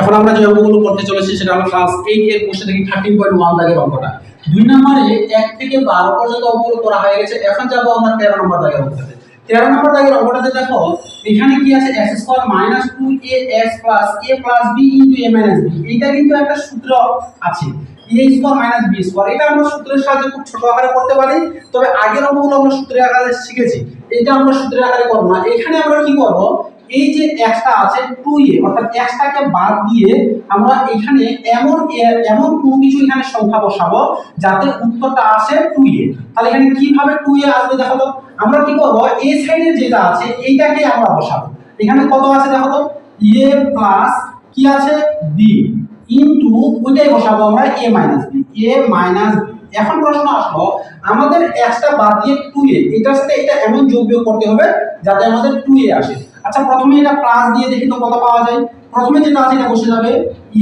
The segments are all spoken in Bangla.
এখন আমরা যে অঙ্কগুলো করতে চলেছি, সেটা হলো ক্লাস এইট এর কোশ্চেন থেকে থার্টিন পয়েন্ট ওয়ান দাগের অঙ্কটা। দুই নম্বরে এক থেকে বারো পর্যন্ত অঙ্কগুলো করা হয়ে গেছে। এখন যাব আমরা তেরো নম্বর দাগের অঙ্কটাতে। তেরো নম্বর দাগের অঙ্কটাতে দেখো, এখানে কি আছে? এক্স স্কোয়ার মাইনাস টু কিন্তু একটা সূত্র আছে। এটা আমরা সূত্রের সাহায্যে খুব ছোট আকারে করতে পারি। তবে আগের অঙ্কগুলো আমরা সূত্রের আকারে শিখেছি। এটা আমরা সূত্রের আকারে করব না। এখানে আমরা কি করব? এই যে এক্সটা আছে টু এ অর্থাৎ এক্সটাকে বাদ দিয়ে আমরা এখানে এমন এমন কোনো কিছু এখানে সংখ্যা বসাবো যাতে উত্তরটা আসে টু এ তাহলে এখানে কীভাবে টু এ আসবে দেখো তো? আমরা কি করব? এই সাইডে যেটা আছে, এইটাকে আমরা বসাবো। এখানে কত আছে দেখো তো? এ প্লাস কি আছে? বি ইনটু ওইটাই বসাবো আমরা A minus B A minus B এখন প্রশ্ন আসলো, আমাদের এক্সটা বাদ দিয়ে টু এ এটার সাথে এটা এমন যোগ করতে হবে যাতে আমাদের টু এ আসে। আচ্ছা প্রথমে এটা প্লাস দিয়ে দেখি তো কত পাওয়া যায়। প্রথমে যেটা আছে এটা বসে যাবে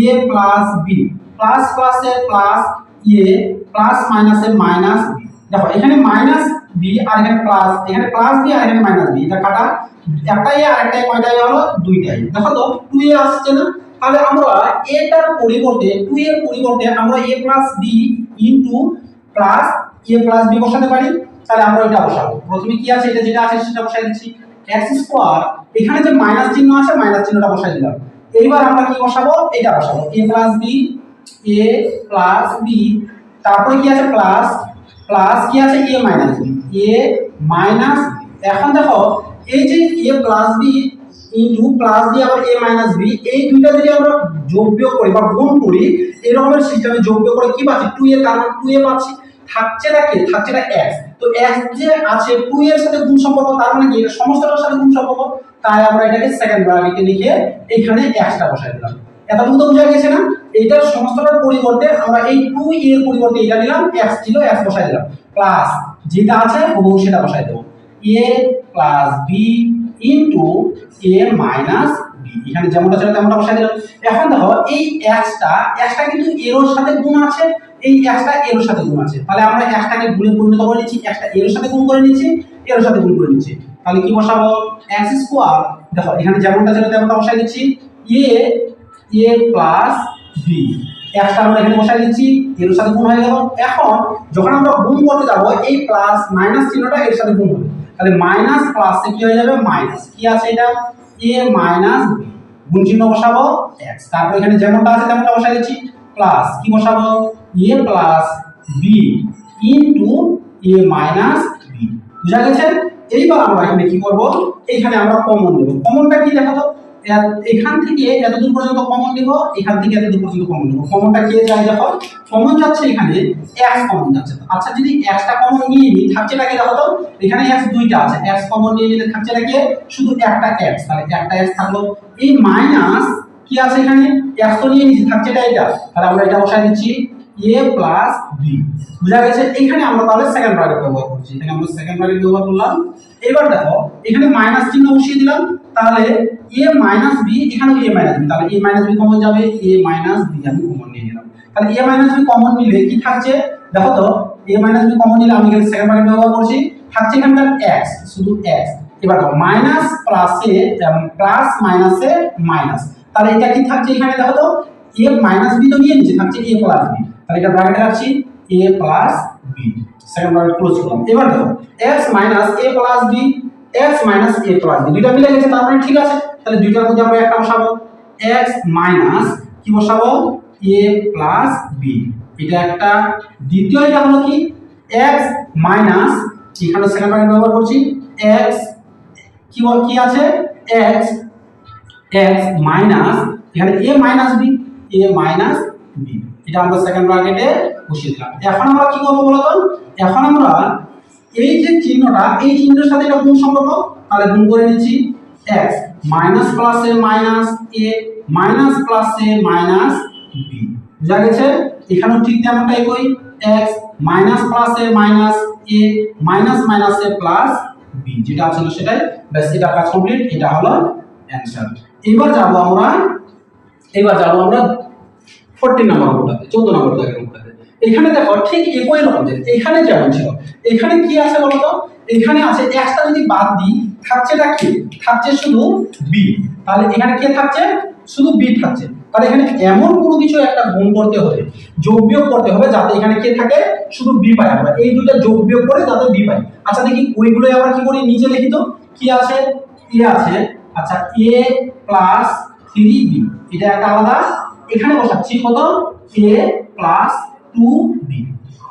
এ প্লাস বি প্লাস প্লাসের প্লাস এ প্লাস মাইনাসের মাইনাস বি দেখো, এখানে মাইনাস বি আর এখানে প্লাস এখানে প্লাস বি আর এখানে মাইনাস বি এটা কাটা। একটা এ আর একটা কয়টা হলো? দুইটাই দেখো তো টু এ আসছে না? তাহলে আমরা এটার পরিবর্তে টু এর পরিবর্তে আমরা A plus B into plus A plus B বসাতে পারি। তাহলে আমরা এটা বসাবো। প্রথমে কি আছে? এটা যেটা আছে সেটা বসাই দিচ্ছি। এক্স স্কোয়ার এখানে যে মাইনাস চিহ্ন আছে মাইনাস চিহ্নটা বসাই দিলাম। এইবার আমরা কি বসাবো? এটা বসাবো। A plus B A plus B তারপরে কি আছে? প্লাস প্লাস কি আছে? A minus B A minus এখন দেখো, এই যে A plus B into plus দিয়ে আবার এ মাইনাস বি এই দুইটা যদি আমরা যোগ বিয়োগ করি বা গুণ করি এরকমের সিস্টেমে যোগ বিয়োগ করে কি পাচ্ছি? টু এ তার মানে টু এ পাচ্ছি। থাকছে না কি? থাকছে না এক্স তো এক্স যে আছে টু এর সাথে গুণ সম্পর্ক, তার মানে কি? এটা সমস্তটার সাথে গুণ সম্পর্ক। তাই আমরা এটাকে সেকেন্ড ব্র্যাকেটে লিখে এখানে এক্সটা বসাই দিলাম। এতটুকু তো বোঝা গেছে না? এইটার সমস্তটার পরিবর্তে আমরা এই টু এর পরিবর্তে এটা নিলাম এক্স ছিল এক্স বসাই দিলাম। প্লাস যেটা আছে হুবহু সেটা বসাই দেবো। A plus B into A minus B এখানে যেমনটা ছিল, তেমনটা বসাই দিলাম। এখন দেখো, এই এক্সটা এক্সটা কিন্তু এর সাথে গুণ আছে এই একটা এর সাথে গুণ আছে। তাহলে আমরা একটাকে গুণে পরিণত করে নিচ্ছি একটা এর সাথে গুণ করে নিচ্ছি এর সাথে গুণ করে নিচ্ছি। তাহলে কি বসাবো? এক্স স্কোয়ার দেখো, এখানে যেমনটা ছিল তেমনটা বসাই দিচ্ছি। এ এ প্লাস বি একটা আমরা এখানে বসাই দিচ্ছি এর সাথে গুণ হয়ে গেল। এখন, যখন আমরা গুণ করতে যাব, এই প্লাস মাইনাস চিহ্নটা এর সাথে গুণ হবে। তাহলে মাইনাস প্লাসে কি হয়ে যাবে? মাইনাস কি আছে এটা? এ মাইনাস বি গুণ চিহ্ন বসাবো এক্স তারপর এখানে যেমনটা আছে, তেমনটা বসাই দিচ্ছি। প্লাস কি বসাবো? A plus B into A minus B বুঝা গেছে? এইবার আমরা এখানে কি করব? এখানে আমরা কমন নেব। কমনটা কি দেখো তো এখান থেকে এতদূর পর্যন্ত কমন নিব, এখান থেকে এতদূর পর্যন্ত কমন নিব। কমনটা কে যায় দেখো? কমন যাচ্ছে এখানে এক্স কমন যাচ্ছে। আচ্ছা যদি এক্সটা কমন নিয়ে নিই, থাকছে কি দেখো তো? এখানে এক্স দুইটা আছে। এক্স কমন নিয়ে নিলে থাকছে কি? শুধু একটা এক্স তাহলে একটা এক্স থাকল। এই মাইনাস কি আছে এখানে? এক্স তো নিয়ে নিচ্ছি থাকছে এটা এটা। তাহলে আমরা এটা বসাই দিচ্ছি এ প্লাস বি বুঝা গেছে? এখানে আমরা তাহলে সেকেন্ড ব্র্যাকেট ব্যবহার করছি। এখানে আমরা সেকেন্ড ব্র্যাকেট ব্যবহার করলাম। এবার দেখো, এখানে মাইনাস চিহ্ন বসিয়ে দিলাম। তাহলে এ মাইনাস বি এখানে এ মাইনাস বি তাহলে এ মাইনাস বি কমন যাবে এ মাইনাস বি আমি কমন নিয়ে নিলাম। তাহলে এ মাইনাস বি কমন নিলে কি থাকছে? দেখো তো এ মাইনাস বি কমন নিলে আমি এখানে সেকেন্ড ব্র্যাকেট ব্যবহার করছি। থাকছে এখানকার এক্স শুধু এক্স এবার দেখো মাইনাস প্লাসে প্লাস মাইনাসে মাইনাস তাহলে এটা কি থাকছে এখানে দেখো তো? এ মাইনাস বি তো নিয়ে নিচ্ছে, থাকছে এ প্লাস বি তাহলে এটা ব্র্যাকেটে রাখছি A plus B second bracket close করলাম। এবার দেখো X minus A plus B X minus A plus B দুইটা মিলে গেছে, তার মানে ঠিক আছে। তাহলে দুইটার মধ্যে আমরা একটা বসাবো। এক্স মাইনাস কি বসাবো? এ প্লাস বি এটা একটা, দ্বিতীয় এটা হলো কি? এক্স মাইনাস এখানে সেকেন্ড ব্র্যাকেট ব্যবহার করছি এক্স কি বল- কি আছে? এক্স এক্স মাইনাস এখানে A minus B A minus B এটা আমরা সেকেন্ড ব্র্যাকেটে বসিয়ে দিলাম। এখন আমরা কি করব বলতো এখন আমরা এই যে চিহ্নটা, এই চিহ্নের সাথে এটা গুণ সম্পর্ক? তাহলে গুণ করে নিচ্ছি এক্স মাইনাস প্লাসে মাইনাস এ মাইনাস প্লাসে মাইনাস বি বুঝা গেছে? এখানেও ঠিক তেমনটাই করি এক্স মাইনাস প্লাসে মাইনাস এ মাইনাস মাইনাসে প্লাস বি যেটা আছে সেটাই ব্যাস এটা কাজ কমপ্লিট এটা হলো অ্যান্সার এবার যাব আমরা, এবার যাব আমরা ফোরটিন নম্বর অঙ্কটাতে চোদ্দ নম্বর দাগের অঙ্কটাতে এখানে দেখো ঠিক একই রকমের, এখানে যেমন ছিল? এখানে কি আছে বলতো এখানে আছে একটা যদি বাদ দিই থাকছেটা কি? থাকছে শুধু বি তাহলে এখানে কে থাকছে? শুধু বি থাকছে। তাহলে এখানে এমন কোনো কিছু একটা গুণ করতে হবে, যোগ বিয়োগ করতে হবে যাতে এখানে কে থাকে? শুধু বি পাই আমরা। এই দুটো যোগ বিয়োগ করে যাতে বি পাই। আচ্ছা দেখি, ওইগুলোই আমরা কি করি? নিচে লিখি তো, কি আছে? এ আছে আচ্ছা এ প্লাস থ্রি বি এটা একটা আলাদা। এখানে বসাচ্ছি কত এ প্লাস টু বি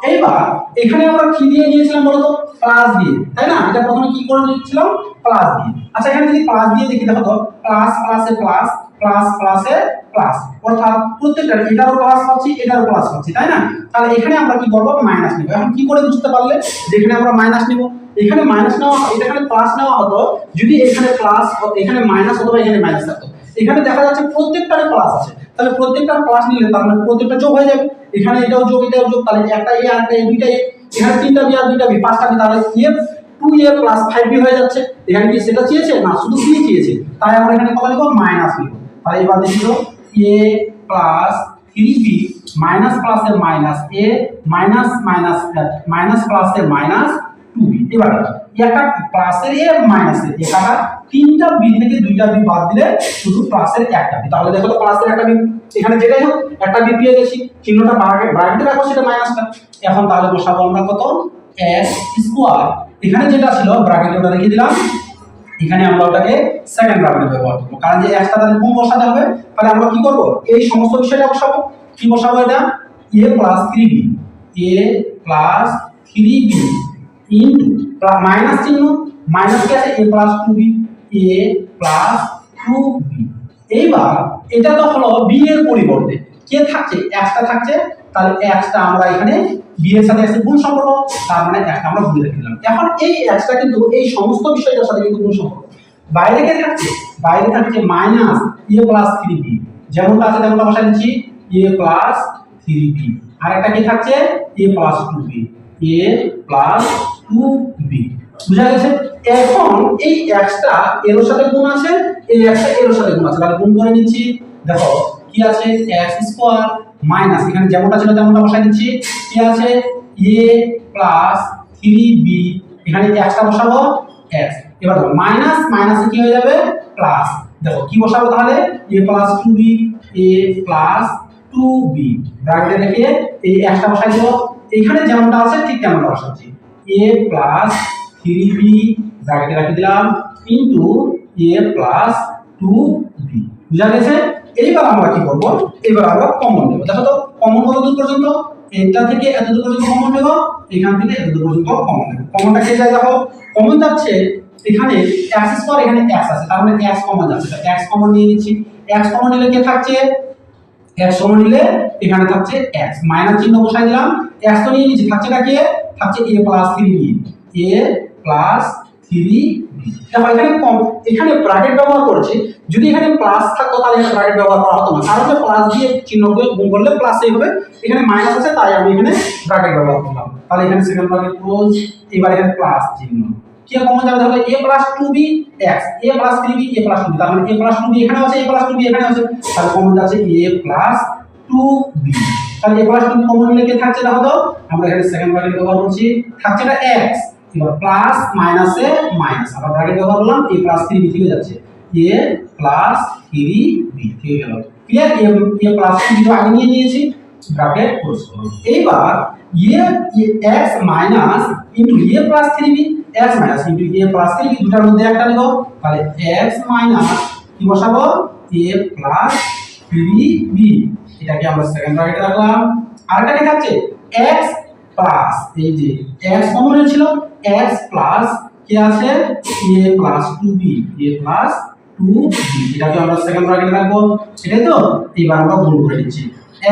এইবার, এখানে আমরা কি দিয়ে নিয়েছিলাম বলতো? প্লাস দিয়ে, তাই না? এটা প্রথমে কি করে নিয়েছিলাম? প্লাস দিয়ে। আচ্ছা এখানে যদি প্লাস দিয়ে দেখি, দেখো তো প্লাস প্লাসে প্লাস প্লাস প্লাসে প্লাস অর্থাৎ প্রত্যেকটা, এটারও প্লাস পাচ্ছি, এটারও প্লাস পাচ্ছি, তাই না? তাহলে এখানে আমরা কি করব? মাইনাস নেব। এখন কি করে বুঝতে পারলে? যেখানে আমরা মাইনাস নেব এখানে মাইনাস নেওয়া এখানে প্লাস নেওয়া হতো, যদি এখানে প্লাস এখানে মাইনাস অথবা এখানে মাইনাস থাকতো। এখানে দেখা যাচ্ছে প্রত্যেকটারে প্লাস আছে। তাহলে প্রত্যেকটার প্লাস নিলে তার মানে প্রত্যেকটা যোগ হয়ে যাবে। এখানে এটাও যোগ এটাও যোগ, তাহলে একটা এ আর একটা এ দুইটা এ এখানে তিনটা বি আর দুইটা বি পাঁচটা বি তাহলে A two A plus five B হয়ে যাচ্ছে। এখানে কি সেটা চেয়েছে? না, শুধু সি চেয়েছে। তাই আমরা এখানে কত লিখব? মাইনাস লিখব। তাহলে এবার দেখি তো A plus three B minus প্লাসের minus A minus minus minus প্লাসের মাইনাস বি এবার একটা প্লাসের এ মাইনাসের এ তিনটা বি থেকে দুইটা বি বাদ দিলে শুধু প্লাসের একটা বি তাহলে দেখো তো প্লাসের একটা বি এখানে যেটাই হোক, একটা বি পেয়ে গেছি। চিহ্নটা সেটা মাইনাসটা এখন তাহলে বসাবো আমরা কত? এক্স স্কোয়ার এখানে যেটা ছিল ব্রাকেটে ওটা রেখে দিলাম। এখানে আমরা ওটাকে সেকেন্ড ব্রাকেটে ব্যবহার করব। কারণ যে এক্সটা তাহলে কোন বসাতে হবে? তাহলে আমরা কি করব? এই সমস্ত বিষয়টা বসাবো। কি বসাবো এটা? A plus three B A plus three B into minus চিহ্ন, মাইনাস কি আছে? A plus two B, A plus two B. এইবার এটা তো হলো বি এর পরিবর্তে। কে থাকছে? এক্সটা থাকছে। তাহলে এক্সটা আমরা এখানে বি এর সাথে আছে গুণ সম্পর্ক তার মানে এক্সটা আমরা ভুলে রেখে এখন এই এক্সটা কিন্তু এই সমস্ত বিষয়টার সাথে কিন্তু গুণ সম্পর্ক বাইরে কে থাকছে? বাইরে থাকছে minus A plus three B. যেমনটা আছে তেমনটা বসাই দিচ্ছি। A plus three B. আর একটা কি থাকছে? A plus two B. A plus two B বুঝা গেছে? এখন এই এক্সটা এর সাথে গুণ আছে, এই এক্সটা এর সাথে গুণ আছে। তাহলে গুণ করে নিচ্ছি, দেখো, কি আছে? এক্স স্কোয়ার মাইনাস এখানে যেমনটা ছিল তেমনটা বসাই দিচ্ছি কি আছে? এ প্লাস থ্রি বি এখানে এক্সটা বসাবো এক্স এবার দেখো মাইনাস মাইনাসে কি হয়ে যাবে? প্লাস দেখো, কি বসাবো তাহলে? A plus two B A plus two B ব্র্যাকেটে রেখে এই এক্সটা বসাই দেবো। এখানে যেমনটা আছে, ঠিক তেমনটা বসাচ্ছি। এ প্লাস থ্রি বি ব্র্যাকেটে রেখে দিলাম into A plus two B বুঝা গেছে? এইবার আমরা কি করব? এবার আমরা কমন নেব। দেখো তো কমন কত দূর পর্যন্ত? এটা থেকে এত দূর পর্যন্ত কমন নেব, এখান থেকে এত দূর পর্যন্ত কমন নেব। কমনটা কে যায়? দেখো কমন যাচ্ছে এখানে এক্স স্কোয়ার এখানে এক্স আছে। তার মানে এক্স কমন যাচ্ছে। এক্স কমন নিয়ে নিচ্ছি। এক্স কমন নিলে কে থাকছে? এক্স কমন নিলে এখানে থাকছে এক্স মাইনাস চিহ্ন বসাই দিলাম। এক্স তো নিয়ে নিচ্ছি। থাকছেটা কে? থাকছে A plus three B A plus three B দেখো, এখানে কম, এখানে ব্র্যাকেট ব্যবহার করেছে। যদি এখানে প্লাস থাকতো, তাহলে এখানে ব্র্যাকেট ব্যবহার করা হতো না। কারণ যে প্লাস দিয়ে চিহ্নকে গুণ করলে প্লাসই হবে। এখানে মাইনাস আছে, তাই আমি এখানে ব্র্যাকেট ব্যবহার করলাম। তাহলে এখানে সেকেন্ড ব্র্যাকেট ক্লোজ এবার এখানে প্লাস চিহ্ন। কি কমন যাবে? তাহলে a plus two B X A plus three B A plus two B তার মানে এ প্লাস টু বি এখানে আছে এ প্লাস টু বি এখানে আছে। তাহলে কমন যাচ্ছে এ প্লাস টু বি তাহলে এ প্লাস বি কমন কি থাকছে তো? আমরা এখানে সেকেন্ড ব্র্যাকেট ব্যবহার করছি। থাকছে এটা এক্স এবার প্লাস মাইনাসে মাইনাস আবার ব্র্যাকেট ব্যবহার করলাম এ প্লাস থ্রি বি থেকে যাচ্ছে। এ প্লাস থ্রি বি থেকে গেল। Clear A A plus B আগে নিয়ে নিয়েছি ব্র্যাকেট ক্লোজ করলাম। এইবার A X minus into A plus three B X minus into A plus three B দুটার মধ্যে একটা নিব। তাহলে এক্স মাইনাস কি বসাবো? এ প্লাস থ্রি বি এটাকে আমরা সেকেন্ড ব্র্যাকেটে রাখলাম। আর আরেকটা কি থাকছে? এক্স প্লাস এই যে এক্স কমন ছিল এক্স প্লাস কি আছে? A plus two B A plus two B এটাকে আমরা সেকেন্ড ব্র্যাকেটে রাখব। সেটাই তো? এইবার আমরা গুণ করে নিচ্ছি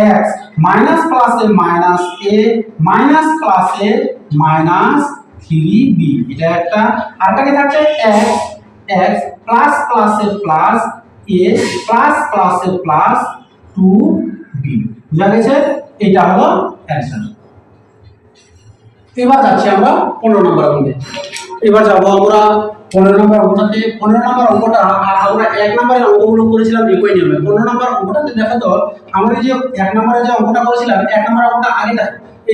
এক্স মাইনাস প্লাস প্লাসে মাইনাস এ মাইনাস প্লাসে মাইনাস থ্রি বি এটা একটা। আরেকটাকে থাকছে? এক্স এক্স প্লাস প্লাসে প্লাস এ প্লাস প্লাসে প্লাস টু বি বুঝা গেছে? এটা হলো অ্যান্সার এবার যাচ্ছি আমরা পনেরো নম্বর অঙ্কে। এবার যাব আমরা পনেরো নম্বর অঙ্কটাতে। পনেরো নম্বর অঙ্কটা আমরা এক নম্বরের অঙ্কগুলো করেছিলাম একই নিয়মে পনেরো নম্বর অঙ্কটাতে দেখো তো, আমরা যে এক নম্বরে যে অঙ্কটা করেছিলাম, এক নম্বর অঙ্কটা আগে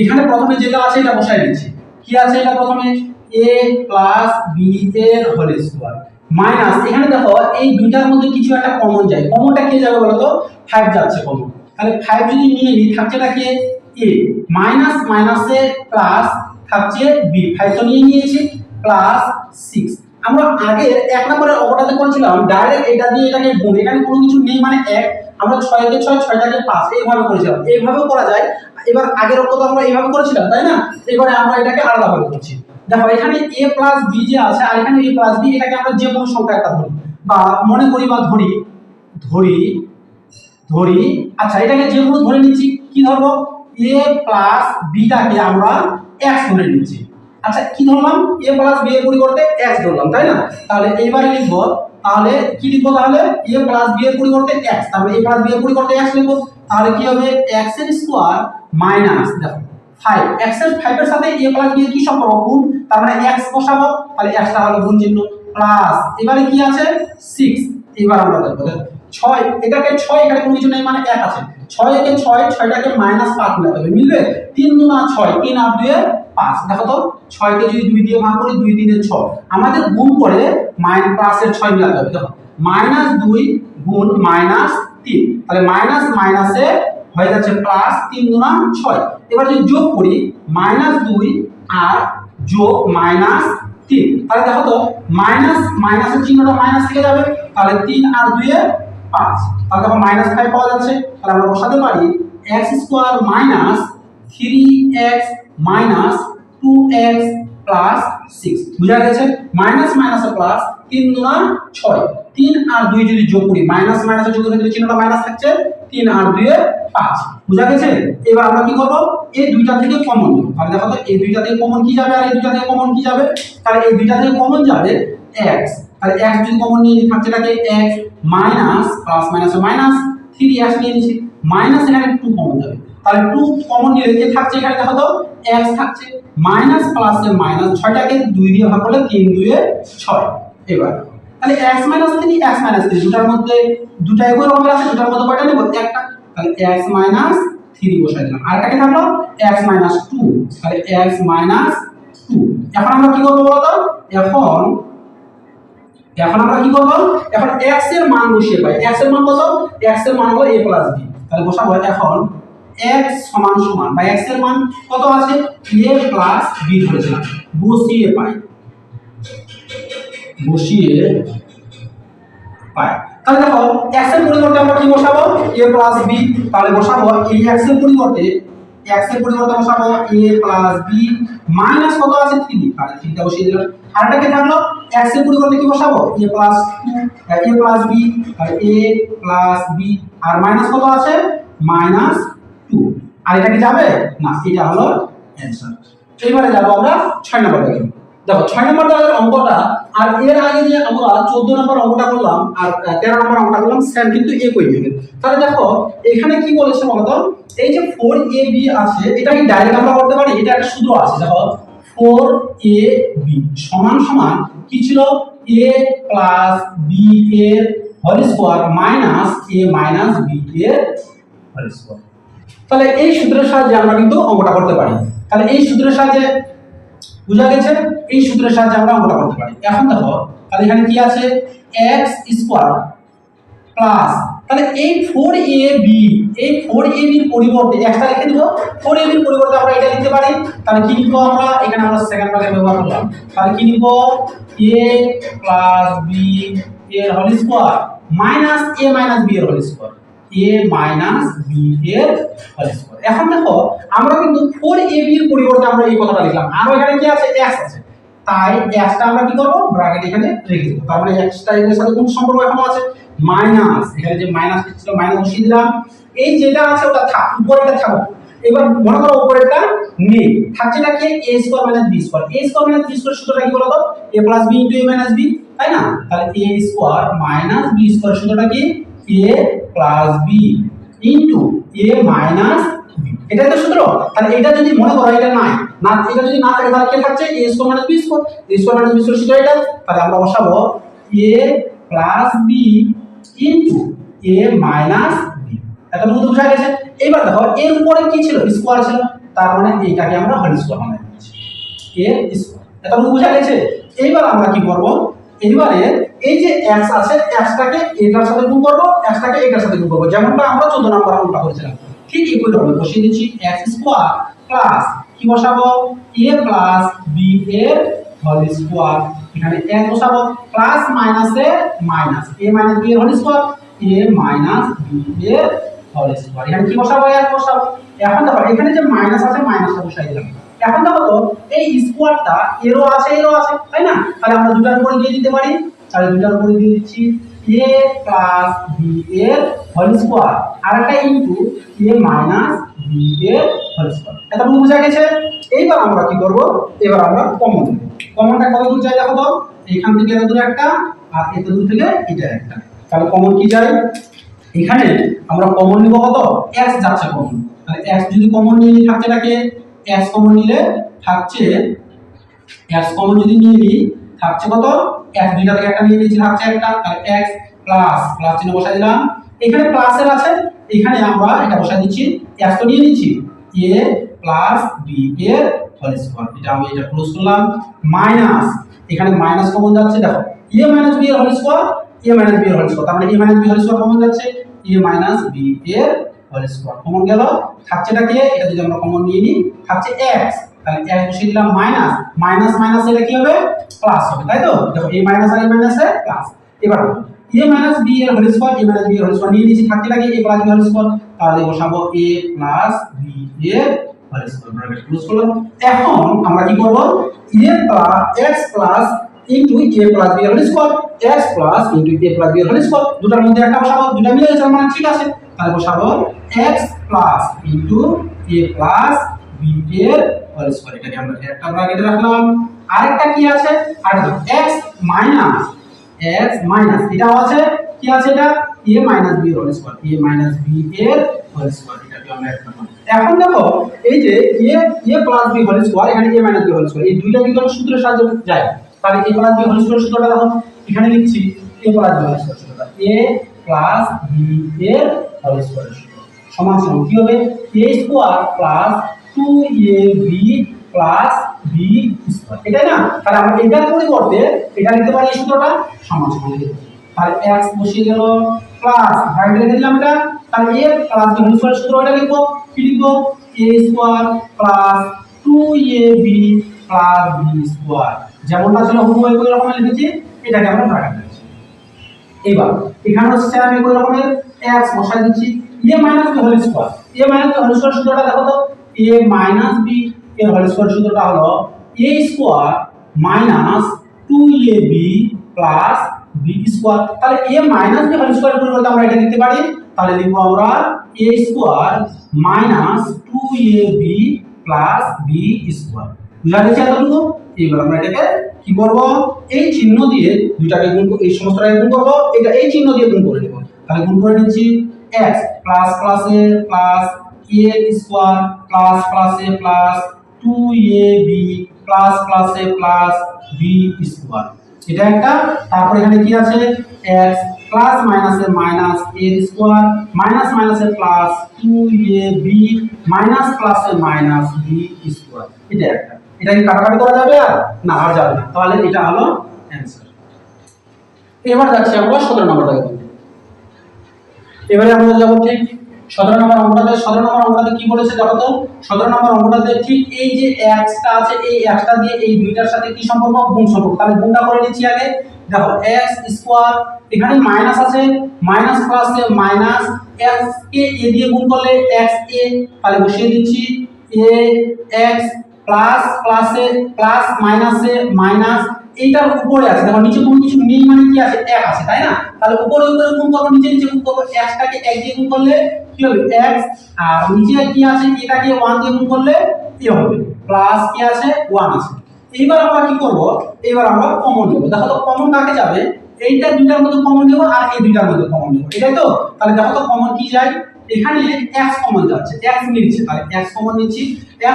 এখানে প্রথমে যেটা আছে এটা বসাই দিচ্ছি। কি আছে এটা প্রথমে? এ প্লাস বি এর হোল স্কোয়ার মাইনাস এখানে দেখো, এই দুইটার মধ্যে কিছু একটা কমন যায়। কমনটা কে যাবে বলো তো ফাইভ যাচ্ছে কমন তাহলে ফাইভ যদি নিয়ে নিই থাকছেটা কে এ মাইনাস মাইনাসে প্লাস থাকছে বি ফাইভ তো নিয়ে নিয়েছি প্লাস সিক্স আমরা আগে এক নম্বরের অঙ্কটাতে করেছিলাম ডাইরেক্ট এটা দিয়ে এটাকে গুণ। এখানে কোনো কিছু নেই মানে এক, আমরা ছয়কে ছয় ছয়টাকে পাঁচ, এইভাবে করেছিলাম। এইভাবেও করা যায়। এবার আগের অঙ্ক তো আমরা এইভাবে করেছিলাম, তাই না? এবারে আমরা এটাকে আলাদাভাবে করছি। দেখো, এখানে এ প্লাস বি যে আছে, আর এখানে এ প্লাস বি এটাকে আমরা যে কোনো সংখ্যা একটা ধরি। বা মনে করি বা ধরি ধরি ধরি। আচ্ছা এটাকে যে কোনো ধরে নিচ্ছি, কি ধরবো? এ প্লাস বিটাকে আমরা এক্স ধরে নিচ্ছি। আচ্ছা কি ধরলাম? এ প্লাস বি এর পরিবর্তে এক্স ধরলাম, তাই না? তাহলে এইবারে লিখব, তাহলে কি লিখব তাহলে? এ প্লাস বি এর পরিবর্তে এক্স তাহলে এ প্লাস বি এর পরিবর্তে এক্স লিখব। তাহলে কি হবে? এক্সের স্কোয়ার মাইনাস দেখো ফাইভ এক্সের ফাইভ এর সাথে এ প্লাস বি এর কি সম্পর্ক? গুণ। তার মানে এক্স বসাবো, তাহলে এক্সটা হলো গুণ চিহ্ন প্লাস এবারে কি আছে? সিক্স এবার আমরা দেখব, দেখো। ছয়, এটাকে ছয়, এখানে কোনো কিছু নেই মানে এক আছে। ছয় একে ছয়, ছয়টাকে মাইনাস পাঁচ মিলাতে হবে মিলবে? তিন দুনা ছয়, তিন আর দুয়ে পাঁচ। দেখো তো, ছয়কে যদি দুই দিয়ে ভাগ করি, দুই তিনে ছয় আমাদের গুণ করে মাইনাস প্লাসের ছয় মিলাতে হবে। দেখো মাইনাস দুই গুণ মাইনাস তিন। তাহলে মাইনাস মাইনাসে হয়ে যাচ্ছে প্লাস তিন দুনা ছয়। এবার যদি যোগ করি মাইনাস দুই আর যোগ মাইনাস তিন। তাহলে দেখো তো মাইনাস মাইনাসের চিহ্নটা মাইনাস থেকে যাবে। তাহলে তিন আর দুয়ে পাঁচ। তাহলে দেখো মাইনাস ফাইভ পাওয়া যাচ্ছে, তাহলে আমরা বসাতে পারি X square minus three X minus two X plus six বুঝা গেছে? মাইনাস মাইনাসে প্লাস তিন দুনা ছয়। তিন আর দুই যদি যোগ করি মাইনাস মাইনাসে যোগ করে চিহ্নটা মাইনাস থাকছে, তিন আর দুয়ে পাঁচ। বুঝা গেছে? এবার আমরা কি করব? এই দুইটা থেকে কমন নেব তাহলে দেখো তো এই দুইটা থেকে কমন কি যাবে আর এই দুইটা থেকে কমন কি যাবে? তাহলে এই দুইটা থেকে কমন যাবে এক্স তাহলে এক্স যদি কমন নিয়ে নিই থাকছে এটাকে এক্স মাইনাস প্লাস মাইনাসে মাইনাস থ্রি এক্স নিয়ে নিচ্ছি। মাইনাস এখানে টু কমন যাবে। তাহলে টু কমন নিলে যে থাকছে এখানে দেখো তো এক্স থাকছে। মাইনাস প্লাস প্লাসে মাইনাস ছয়টাকে দুই দিয়ে ভাগ করলে তিন দুয়ে ছয়। এবার, তাহলে X minus three X minus three দুটার মধ্যে দুটা একই রকমের আছে, দুটার মধ্যে কয়টা নেব? একটা। তাহলে এক্স মাইনাস থ্রি বসাই দিলাম। আর একটা কি থাকল? এক্স মাইনাস টু তাহলে এক্স মাইনাস টু এখন আমরা কি করব বলতো? এখন এখন আমরা কি করব? এখন x এর মান বসিয়ে পাই। x এর মান কত? x এর মান হলো a প্লাস b তাহলে বসাবো এখন x সমান সমান, বা x এর মান কত আছে? a প্লাস b ধরেছিলাম। বসিয়ে পাই। বসিয়ে পাই। তাহলে দেখো, x এর পরিবর্তে আমরা কি বসাবো? a প্লাস b তাহলে বসাবো এই x এর পরিবর্তে, x এর পরিবর্তে বসাবো a প্লাস b মাইনাস কত আছে? 3 তাহলে 3টা বসিয়ে দিলাম। আরেকটা কি থাকল? X এর পরিবর্তে কি বসাবো? A plus 2 a plus b তাহলে a প্লাস b আর মাইনাস কত আছে? মাইনাস 2 আর এটা কি যাবে? না এটা হলো অ্যানসার এইবারে যাব আমরা 6 নম্বর দাগে দেখো 6 নম্বর দাগের অঙ্কটা আর এর আগে যে আমরা 14 নম্বর অঙ্কটা করলাম আর 13 নম্বর অঙ্কটা করলাম সেম কিন্তু একই হবে তাহলে দেখো এখানে কি বলেছে বলতো এই যে 4ab আছে এটা কি ডাইরেক্ট আমরা করতে পারি? এটা একটা সূত্র আছে দেখো। ফোর এ বি সমান সমান কি ছিল? এ প্লাস বি এর whole square minus a minus b এর হোল স্কোয়ার তাহলে এই সূত্রের সাহায্যে আমরা কিন্তু অঙ্কটা করতে পারি। তাহলে এই সূত্রের সাহায্যে বোঝা গেছে, এই সূত্রের সাহায্যে আমরা অঙ্কটা করতে পারি। এখন দেখো, তাহলে এখানে কি আছে? এক্স স্কোয়ার প্লাস তাহলে এই ফোর এ বি এই ফোর এ বির পরিবর্তে একটা লিখে দিব। ফোর এ বির পরিবর্তে আমরা এটা লিখতে পারি। তাহলে কি লিখব আমরা? এখানে আমরা সেকেন্ড ব্র্যাকেট ব্যবহার করলাম। তাহলে কি লিখব? এ প্লাস বি এর whole square minus a minus b এর whole square a minus b এর হোল স্কোয়ার এখন দেখো, আমরা কিন্তু ফোর এ বি এর পরিবর্তে আমরা এই কথাটা লিখলাম। আর এখানে কি আছে? এক্স আছে। তাই এক্সটা আমরা কি করব? ব্র্যাকেট এখানে রেখে দেবো। তার মানে এক্সটা এর সাথে কোন সম্পর্ক এখনও আছে? মাইনাস এখানে যে মাইনাস ছিল মাইনাস বসিয়ে দিলাম। এই যেটা আছে ওটা থাক উপরেটা থাকো এবার মনে করো উপরেরটা নেই। থাকছে না কি? a square minus b square a square minus b square সূত্রটা কি বলো তো a plus b into a minus b তাই না? তাহলে a square minus b square সূত্রটা কি? A plus b into a minus b এটাই তো সূত্র। তাহলে এটা যদি মনে করো, এটা নাই। না এটা যদি না থাকে, তাহলে কি থাকছে? A square minus b square a square minus b square সূত্র এটা। তাহলে আমরা বসাবো a plus b into a minus b এতটুকু তো বোঝা গেছে। এবার দেখো, এর উপরে কি ছিল? স্কোয়ার ছিল। তার মানে এইটাকে আমরা হোল স্কোয়ার বানাই দিচ্ছি এর স্কোয়ার এতটুকু বোঝা গেছে? এইবার আমরা কি করব? এইবারে এই যে x আছে xটাকে এটার সাথে গুণ করব xটাকে এটার সাথে গুণ করব। যেমনটা আমরা 14 নম্বর অঙ্কটা করেছিলাম। ঠিক একই বসিয়ে দিচ্ছি। X স্কয়ার প্লাস কি বসাবো? a প্লাস b এর হোল স্কয়ার এখানে এক বসাবো প্লাস মাইনাসে মাইনাস a মাইনাস b এর whole square a minus b এর হোল স্কয়ার এখানে কি বসাবো? এক বসাবো। এখন দেখো, এখানে যে মাইনাস আছে মাইনাসটা বসাই দিলাম। এখন দেখো এই স্কোয়ারটা এরও আছে এরও আছে, তাই না? তাহলে আমরা দুটার উপরে দিয়ে দিতে পারি। তাহলে দুটার উপরে দিয়ে দিচ্ছি। A প্লাস b এর হোল স্কোয়ার আর একটা ইনটু a মাইনাস b এর হোল স্কোয়ার এটা বুঝা গেছে। এইবার আমরা কি করব? এবার আমরা কমন কমনটা কত দূর যায় দেখো তো? এইখান থেকে এত দূর একটা, আর এত দূর থেকে এটা একটা। তাহলে কমন কি যায়? এখানে আমরা কমন নিব কত? x যাচ্ছে কমন তাহলে x যদি কমন নিয়ে নিই থাকছেটাকে x কমন নিলে থাকছে, x কমন যদি নিয়ে নিই থাকছে কত? x দুইটা থেকে একটা নিয়ে নিয়েছি, থাকছে একটা। তাহলে x প্লাস প্লাস চিহ্ন বসাই দিলাম। এখানে প্লাসের আছে, এখানে আমরা এটা বসাই দিচ্ছি, x তো নিয়ে নিচ্ছি a প্লাস b এর হোল স্কয়ার এটা আমি এটা ক্লোজ করলাম। মাইনাস এখানে মাইনাস কমন যাচ্ছে, দেখো, a মাইনাস b এর whole square a minus b এর হোল স্কয়ার তার মানে a minus b whole square common যাচ্ছে, a মাইনাস b এর হোল স্কয়ার কমন গেল। থাকছেটা কি? এটা যদি আমরা কমন নিয়ে নিই, থাকছে x তাহলে x বসিয়ে দিলাম মাইনাস মাইনাস মাইনাস এটা কি হবে? প্লাস হবে, তাই তো? দেখো, a মাইনাস আর a মাইনাস এ প্লাস এবার a মাইনাস b এর whole square a minus b এর হোল স্কয়ার নিয়ে নিয়েছি থাকছেটা কি a plus b whole square তাহলে বসাবো a প্লাস b এর হোল স্কয়ার ব্র্যাকেট ক্লোজ করলাম। এখন আমরা কি করব? A plus x plus into a plus b এর whole square x plus into a plus b এর হোল স্কয়ার দুটার মধ্যে একটা বসাবো, দুটা মিলে গেছে মানে ঠিক আছে। তাহলে বসাবো x plus into a plus b এর হোল স্কয়ার এটাকে আমরা একটা ব্র্যাকেটে রাখলাম। আরেকটা কি আছে? আর x মাইনাস x মাইনাস এটাও আছে, কি আছে এটা? a minus b whole square a minus b এর হোল স্কয়ার এটাকে আমরা একটা এখন দেখো, এই যে a a plus b whole square এখানে a minus b whole square এই দুইটা কিন্তু সূত্রের সাহায্যে যায়? তাহলে a plus b whole square সূত্রটা দেখো, এখানে লিখছি a plus b whole square সূত্রটা a প্লাস b এর হোল স্কয়ার সমান সমান, কি হবে? a square plus 2ab plus b square এটাই না? তাহলে আমরা এটার পরিবর্তে এটা লিখতে পারি এই সূত্রটা? সমান সমান লিখতে পারি। বসিয়ে গেল প্লাস ভাগে রেখে দিলাম এটা? তাহলে a প্লাস b হোল সূত্র এটা লিখব। কি লিখব? a square plus 2ab plus b square যেমনটা ছিল হুবহু একই রকমের লিখেছি, এটাকে আমরা ব্র্যাকেট দিচ্ছি এবার এখানে হচ্ছে আমি একই রকমের, x বসাই দিচ্ছি। a minus b whole square a minus b whole square সূত্রটা দেখো তো। A মাইনাস b এর হোল স্কয়ার সূত্রটা হলো a square minus 2ab plus b square তাহলে a minus b whole square পরিবর্তে আমরা এটা লিখতে পারি। তাহলে লিখব আমরা a square minus 2ab plus b square বুঝা গেছে এতটুকু? এবার আমরা এটাকে কি করব? এই চিহ্ন দিয়ে দুইটাকে গুণ এই সমস্তটাকে গুণ করব। এটা এই চিহ্ন দিয়ে গুণ করে দেব তাহলে গুণ করে নিচ্ছি। x প্লাস প্লাসে প্লাস a স্কয়ার প্লাস প্লাসে প্লাস 2ab প্লাস প্লাসে প্লাস b স্কয়ার এটা একটা, তারপর এখানে কি আছে? X প্লাস মাইনাসে মাইনাস a স্কয়ার মাইনাস মাইনাসে প্লাস 2ab মাইনাস প্লাসে মাইনাস b স্কয়ার এটা একটা। এটা কি কাটাকাটি করা যাবে আর? না, আর যাবে না। তাহলে এটা হলো অ্যান্সার এবার যাচ্ছি আমরা সতেরো নম্বর দাগে এবারে আমরা যাব ঠিক সতেরো নম্বর অঙ্কটাতে, সতেরো নম্বর অঙ্কটাতে কি বলেছে দেখো তো? সতেরো নম্বর অঙ্কটাতে ঠিক এই যে এক্সটা আছে, এই এক্সটা দিয়ে এই দুইটার সাথে কি সম্পর্ক? গুণ সম্পর্ক। তাহলে গুণটা করে নিচ্ছি আগে। দেখো এক্স স্কোয়ার এখানে মাইনাস আছে মাইনাস প্লাস মাইনাস এক্স কে এ দিয়ে গুণ করলে এক্স এ তাহলে বসিয়ে দিচ্ছি এ এক্স প্লাস প্লাসে প্লাস মাইনাসে মাইনাস এইটার উপরে আছে। দেখো, নিচে কোনো কিছু নেই মানে কি আছে? এক আছে, তাই না? তাহলে উপরে উপরে গুণ করব নিচে নিচে গুণ করব এক্সটাকে এক দিয়ে গুণ করলে কি হবে? এক্স আর নিচে কি আছে? এটাকে ওয়ান দিয়ে গুণ করলে এ হবে। প্লাস কি আছে? ওয়ান আছে। এইবার আমরা কি করব? এইবার আমরা কমন নেব। দেখো তো কমন কাকে যাবে এইটা দুইটার মধ্যে কমন নেব, আর এই দুইটার মধ্যে কমন নেব। এটাই তো? তাহলে দেখো তো কমন কি যায়? এখানে x কমন যাচ্ছে x নিচ্ছে, তাহলে x কমন নিচ্ছি।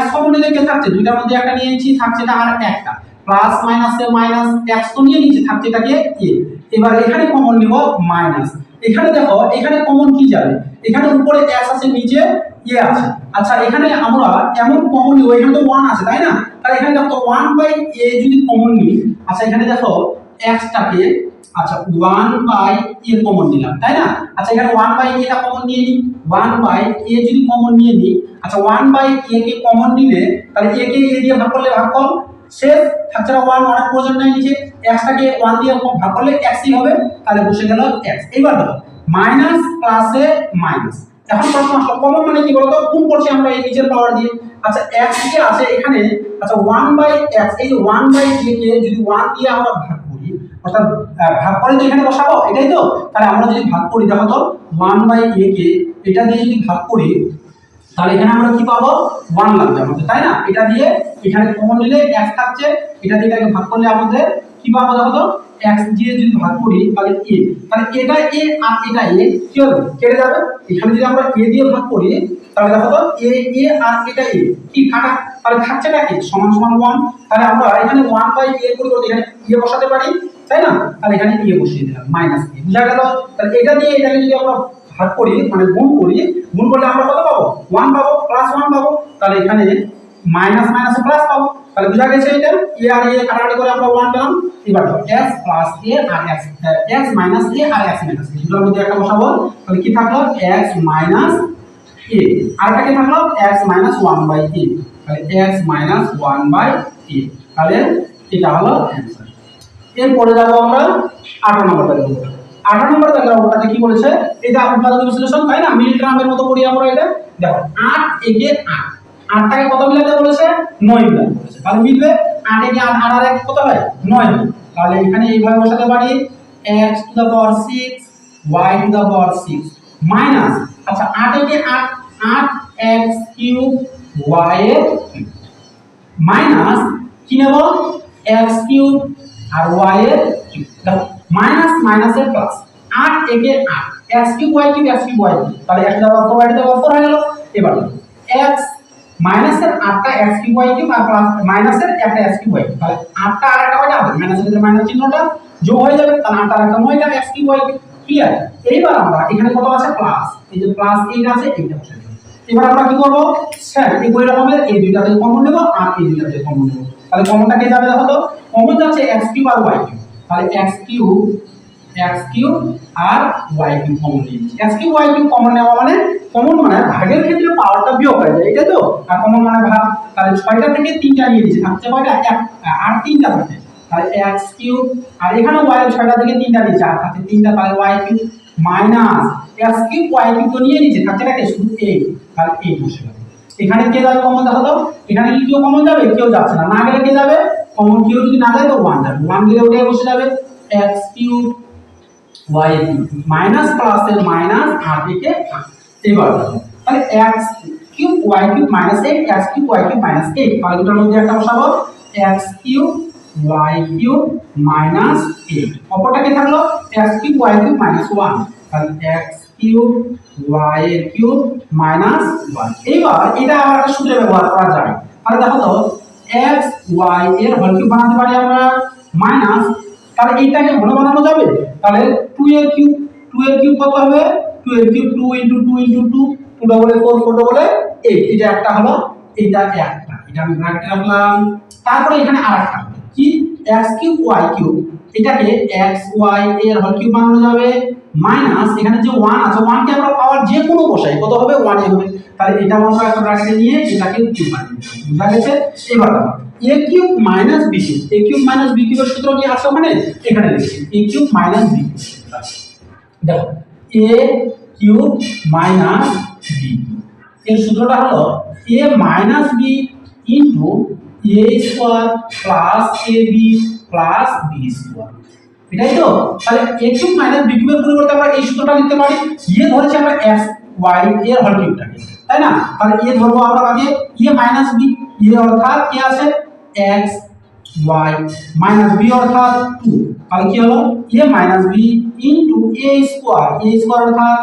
X কমন নিলে কে থাকছে? দুইটার মধ্যে একটা নিয়ে নিচ্ছি, থাকছে এটা আর একটা। প্লাস মাইনাসে মাইনাস x তো নিয়ে নিচ্ছি, থাকছে এটাকে a এবার এখানে কমন নিব মাইনাস এখানে দেখো, এখানে কমন কি যাবে? এখানে উপরে x আছে, নিচে a আছে। আচ্ছা এখানে আমরা এমন কমন নিব, এখানে তো 1 আছে, তাই না? তাহলে এখানে দেখো 1 বাই a যদি কমন নিই আচ্ছা এখানে দেখো x টাকে আচ্ছা ওয়ান বাই এ কমন নিলাম, তাই না? আচ্ছা এখানে ওয়ান বাই এটা কমন নিয়ে নিই। ওয়ান বাই এ যদি কমন নিয়ে নিই আচ্ছা ওয়ান বাই এ কে কমন নিলে, তাহলে এ কে এ দিয়ে ভাগ করলে ভাগ কম শেষ থাকছে না ওয়ান অনেক প্রয়োজন নাই নিচে। এক্সটাকে ওয়ান দিয়ে ভাগ করলে এক্সই হবে, তাহলে বসে গেল এক্স এবার দেখো মাইনাস প্লাসে মাইনাস এখন প্রশ্ন আসলো কমন মানে কি বলতো? গুণ করছি আমরা এই নিচের পাওয়ার দিয়ে। আচ্ছা x যে আছে এখানে আচ্ছা 1 বাই x, এই যে 1 বাই কে যদি 1 দিয়ে আমরা ভাগ অর্থাৎ ভাগ করে তো এখানে বসাবো, এটাই তো? তাহলে আমরা যদি ভাগ করি, দেখো তো 1 বাই a কে এটা দিয়ে যদি ভাগ করি, তাহলে এখানে আমরা কি পাবো? 1 লাগবে আমাদের, তাই না? এটা দিয়ে এখানে কমন নিলে x থাকছে, এটা দিয়ে এটাকে ভাগ করলে আমাদের কি পাবো দেখো তো? x দিয়ে যদি ভাগ করি, তাহলে a, তাহলে এটা a আর এটা a কি হবে? কেটে যাবে। এখানে যদি আমরা a দিয়ে ভাগ করি, তাহলে দেখো তো, a a আর এটা a, কি কাটা? তাহলে থাকছেটা কি? সমান সমান 1 তাহলে আমরা এখানে 1 বাই a পরিবর্তে এখানে a বসাতে পারি। তাই না? তাহলে এখানে a বসিয়ে দিলাম মাইনাস a বুঝা গেল, তাহলে এটা দিয়ে এটাকে যদি আমরা ভাগ করি মানে গুণ করি, গুণ করলে আমরা কত পাবো? 1 পাবো প্লাস 1 পাবো। তাহলে এখানে মাইনাস মাইনাস প্লাস পাবো। তাহলে বুঝা গেছে এটা? A আর a কাটাকাটি করে আমরা 1 পেলাম। এবার দেখো x প্লাস a আর x x মাইনাস a আর x মাইনাস a দুটোর মধ্যে একটা বসাবো। তাহলে কি থাকল? x মাইনাস এ আর একটা কি থাকল? x minus one by a তাহলে x minus one by a তাহলে এটা হলো অ্যান্সার এরপরে যাব আমরা আঠারো নম্বর দাগে আঠারো নম্বর দাগের অঙ্কটাতে কি বলেছে এটা উৎপাদক বিশ্লেষণ, তাই না? মিল গ্রামের মতো করি আমরা এটা। দেখো, আট একে আট। আটটাকে কত মিলাতে বলেছে? নয় মিলাতে বলেছে। তাহলে মিলবে আট একে আট আট আর এক কত হয়? নয়। তাহলে এখানে এইভাবে বসাতে পারি x to the power six y to the power six minus আচ্ছা আট একে আট আট এক্স কিউব ওয়াই এর মাইনাস কি নেব? এক্স কিউব আর ওয়াই এর দেখো মাইনাস মাইনাসের প্লাস আট একে আট x cube y cube x cube y cube তাহলে একটা ওয়াই দেওয়ার পর হয়ে গেল। এবার এক্স মাইনাসের আটটা এক্স কিউব ওয়াই কিউব আর প্লাস মাইনাসের একটা এক্স কিউব ওয়াই কিউব তাহলে আটটা আর একটা কয়টা হবে মাইনাসের ভিতরে মাইনাস চিহ্নটা যোগ হয়ে যাবে, তাহলে আটটা আর একটা নয়টা এক্স কিউব ওয়াই ক্লিয়ার এইবার আমরা এখানে কত আছে? প্লাস এই যে প্লাস এইটা আছে, এইটা বসে এবার আমরা কি করব? স্যার একই রকমের, এই দুইটা থেকে কমন নেব, আর এই দুইটা থেকে কমন নেব। তাহলে কমনটা কে যাবে দেখো কমন যাচ্ছে এক্স কিউব আর ওয়াই কিউব তাহলে এক্স কিউব এক্স কিউব আর ওয়াই কিউব কমন নিয়েছি x cube y cube common নেওয়া মানে কমন মানে ভাগের ক্ষেত্রে পাওয়ারটা বিয়োগ হয়ে যায় এটা তো? আর কমন মানে ভাগ। তাহলে ছয়টা থেকে তিনটা নিয়ে নিয়েছি থাকছে কয়টা? আর তিনটা থাকে তাহলে এক্স কিউব আর এখানে ওয়াই ছয়টা থেকে তিনটা নিয়েছে আর থাকছে তিনটা, তাহলে y cube minus x cube y cube তো নিয়ে নিয়েছে থাকছে টাকে শুধু এই তাহলে এই বসে এখানে কে যাবে কমন দেখো তো? এখানে কি কেউ কমন যাবে? কেউ যাচ্ছে না। না গেলে কে যাবে? কমন কেউ যদি না যায় তো ওয়ান যাবে। ওয়ান গেলে ওটাই বসে যাবে। X cube y minus plus এর মাইনাস আর দিকে এবার তাহলে x cube y cube minus eight x cube y cube minus eight তাহলে দুটোর মধ্যে একটা বসাবো। X cube y cube minus eight অপরটা কি থাকল? X cube y cube minus one তাহলে এক্স কিউব ওয়াই এর কিউব মাইনাস ওয়ান এইবার এটা আবার একটা সূত্রে ব্যবহার করা যায়। তাহলে দেখো তো এক্স ওয়াই এর হোল কিউব বানাতে পারি আমরা। মাইনাস তাহলে এইটাকে ঘন বানানো যাবে? তাহলে টু এর কিউব টু এর কিউব কত হবে? টু এর cube two into two into two two double four four double eight এটা একটা হলো, এইটা একটা। এটা আমি ব্র্যাকেটে রাখলাম। তারপরে এখানে আর একটা কি? এক্স কিউব ওয়াই কিউব এটাকে এক্স ওয়াই এর হোল কিউব বানানো যাবে। মাইনাস এখানে যে ওয়ান আছে ওয়ানকে আমরা পাওয়ার যে কোনো বসাই, কত হবে? ওয়ান হবে। তাহলে এটা আমরা একটা ব্র্যাকেটে নিয়ে এটাকে কিউব বানিয়ে। বুঝা গেছে? এবার a cube minus b cube. A cube minus b কিউবের সূত্র কি আছে মানে এখানে লিখছি। এ কিউব মাইনাস বি দেখো এ কিউব মাইনাস বি এর সূত্রটা হলো a minus b into a square plus a b plus b square এটাই তো? তাহলে এ কিউব মাইনাস বি কিউবের পরিবর্তে আমরা এই সূত্রটা লিখতে পারি। ইয়ে ধরেছি আমরা এক্স ওয়াই এর হল কিউবটাকে তাই না? তাহলে এ ধরবো আমরা আগে। ইয়ে মাইনাস বি ইয়ে অর্থাৎ কি আছে? এক্স ওয়াই মাইনাস বি অর্থাৎ টু তাহলে কি হলো? A minus b into a square a square অর্থাৎ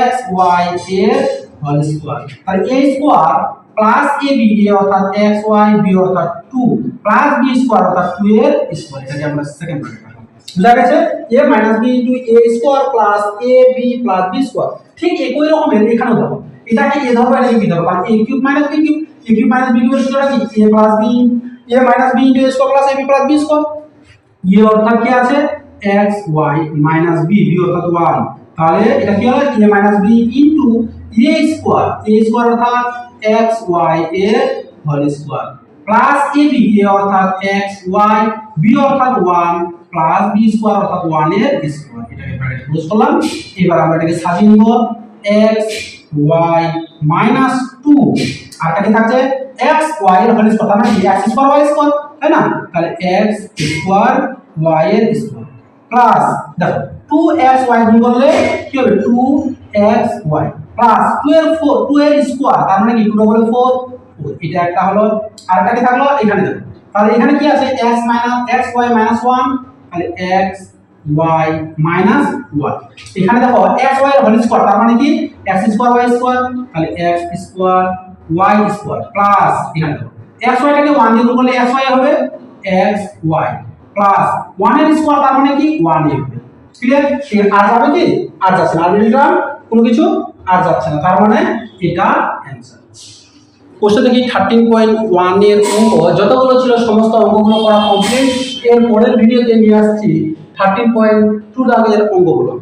এক্স ওয়াই এর হোল স্কোয়ার তাহলে a square plus a b a অর্থাৎ এক্স ওয়াই বি অর্থাৎ টু প্লাস বি স্কোয়ার অর্থাৎ টু এর স্কোয়ার এটাকে আমরা সেকেন্ড ব্র্যাকেট বুঝা গেছে? A minus b into a square plus a b plus b square ঠিক একই রকমের এখানেও দেখো। এটাকে এ ধরবো এটাকে বি ধরবো কারণ a cube minus b cube a cube minus b কিউবের সূত্রটা কি? A plus b a minus b into a square plus a b plus b square ইয়ে অর্থাৎ কি আছে? X y minus b b অর্থাৎ ওয়ান তাহলে এটা কি হলো a minus b into a square a square অর্থাৎ এক্স ওয়াই এর whole square plus a b a অর্থাৎ এক্স ওয়াই বি অর্থাৎ ওয়ান প্লাস বি স্কোয়ার অর্থাৎ ওয়ানের স্কোয়ার এটাকে ব্র্যাকেট ক্লোজ করলাম। এবার আমরা এটাকে সাজিয়ে নিব। এক্স ওয়াই মাইনাস টু আর এটা কি থাকছে? এক্স ওয়াই এর হোল স্কোয়ার মানে এক্স স্কোয়ার ওয়াই স্কোয়ার তাই না? তাহলে এক্স স্কোয়ার ওয়াই এর স্কোয়ার প্লাস দেখো টু এক্স ওয়াই গুণ করলে কি হবে? Two x y plus two four two এর স্কোয়ার তার মানে কি? টু ডবল ফোর এটা একটা হলো আর একটা কি থাকল? এখানে দেখো তাহলে এখানে কি আছে? X minus x y minus one তাহলে এক্স ওয়াই মাইনাস ওয়ান এখানে দেখো এক্স ওয়াই হোল স্কোয়ার তার মানে কি? এক্স স্কোয়ার ওয়াই স্কোয়ার তাহলে x square y square plus এখানে দেখো। এক্স ওয়াইটাকে ওয়ান দিয়ে গুণ করলে এক্স ওয়াই হবে এক্স ওয়াই প্লাস ওয়ানের স্কোয়ার তার মানে কি? ওয়ান এ হবে। ক্লিয়ার আর যাবে কি? আর যাচ্ছে না। আরবিট্রাম কোনো কিছু আর যাচ্ছে না। তার মানে এটা অ্যান্সার কোশ্চেন দেখি থার্টিন পয়েন্ট ওয়ানের অঙ্ক। যতগুলো ছিল সমস্ত অঙ্কগুলো করা কমপ্লিট এর পরের ভিডিওতে নিয়ে আসছি থার্টিন পয়েন্ট টু দাগের অঙ্কগুলো।